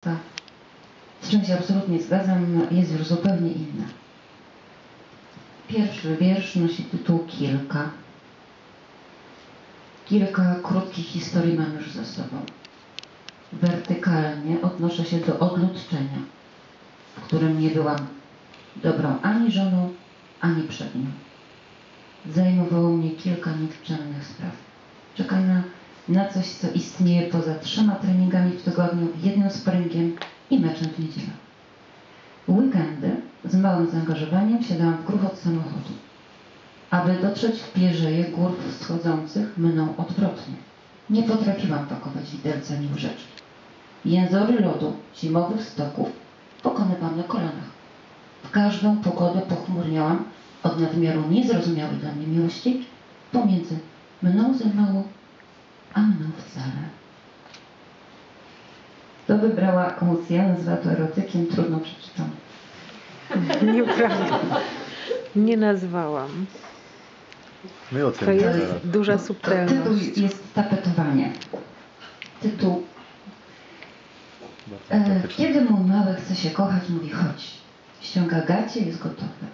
To, z czym się absolutnie zgadzam, jest już zupełnie inna. Pierwszy wiersz nosi tytuł Kilka. Kilka krótkich historii mam już za sobą. Wertykalnie odnoszę się do odludczenia, w którym nie byłam dobrą ani żoną, ani przednią. Zajmowało mnie kilka nikczemnych spraw. Czekania na coś, co istnieje poza trzema treningami w tygodniu, jednym sparingiem i meczem w niedzielę. Weekendy z małym zaangażowaniem siadałam w gruchot samochodu. Aby dotrzeć w pierzeje gór wschodzących, mną odwrotnie. Nie potrafiłam pakować widelca ani łyżeczki. Jęzory lodu, zimowych stoków pokonywałam na kolanach. W każdą pogodę pochmurniałam od nadmiaru niezrozumiałej dla mnie miłości pomiędzy mną za mało, a mną wcale. To wybrała Łucja, nazywa to erotykiem, trudno przeczytam. Nieprawda. Nie nazwałam. My To ocenimy jest teraz. duża To tytuł subtelność. jest tapetowanie. Tytuł e. Kiedy mój mały chce się kochać, mówi chodź. Ściąga gacie, jest gotowe.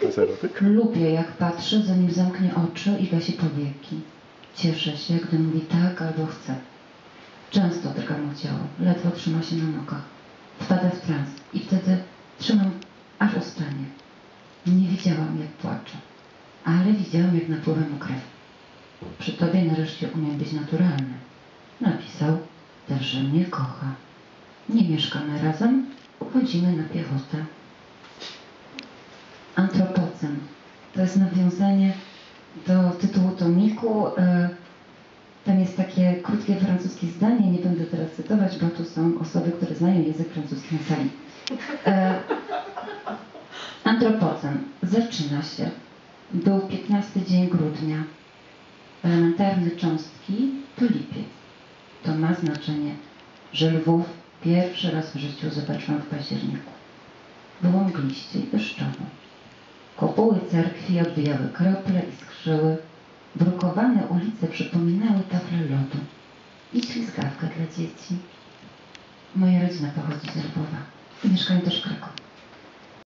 To jest erotyk? Lubię, jak patrzy, zanim zamknie oczy i gasi powieki. Cieszę się, gdy mówi tak albo chce. Często drga mu ciało, ledwo trzyma się na nogach. Wpada w trans i wtedy trzymam aż ustanie. Nie widziałam, jak płacze, ale widziałam, jak napływa mu krew. Przy tobie nareszcie umiem być naturalny. Napisał też, że mnie kocha. Nie mieszkamy razem, chodzimy na piechotę. Antropocen. To jest nawiązanie do tytułu tomiku. E, Tam jest takie krótkie francuskie zdanie, nie będę teraz cytować, bo tu są osoby, które znają język francuski na sali. E, Antropocen. Zaczyna się. Był 15 dzień grudnia. Elementarne cząstki to lipiec. To ma znaczenie, że Lwów pierwszy raz w życiu zobaczyłam w październiku. Było mgliście i deszczowo. Kopuły cerkwi odbijały krople i skrzyły. Brukowane ulice przypominały tafle lodu i ślizgawkę dla dzieci. Moja rodzina pochodzi z Lwowa. Mieszkam też w Krakowie.